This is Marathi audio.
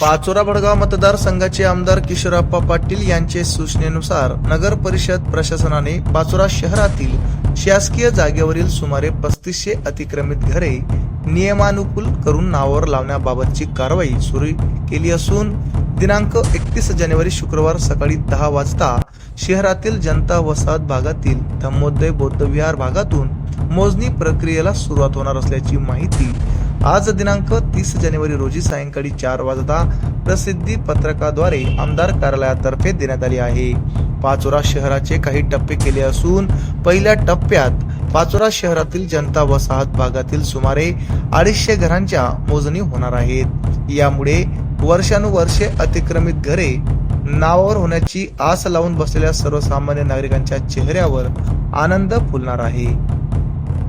पाचोरा भडगाव मतदारसंघाचे आमदार किशोरप्पा पाटील यांचे सूचनेनुसार नगर परिषद प्रशासनाने पाचोरा शहरातील शासकीय जागेवरील सुमारे पस्तीसशे अतिक्रमित घरे नियमानुकूल करून नावावर लावण्याबाबतची कारवाई सुरू केली असून दिनांक एकतीस जानेवारी शुक्रवार सकाळी दहा वाजता शहरातील जनता वसाहत भागातील धम्मोदय बौद्ध विहार भागातून मोजणी प्रक्रियेला सुरुवात होणार असल्याची माहिती आज दिनांक तीस जानेवारी रोजी सायंकाळी चार वाजता प्रसिद्धी पत्रकाद्वारे आमदार कार्यालयातर्फे देण्यात आली आहे. पाचोरा शहराचे काही टप्पे केले असून पहिल्या टप्प्यात पाचोरा शहरातील जनता वसाहत भागातील सुमारे अडीचशे घरांच्या मोजणी होणार आहेत. यामुळे वर्षानुवर्षे अतिक्रमित घरे नावावर होण्याची आस लावून बसलेल्या सर्वसामान्य नागरिकांच्या चेहऱ्यावर आनंद फुलणार आहे.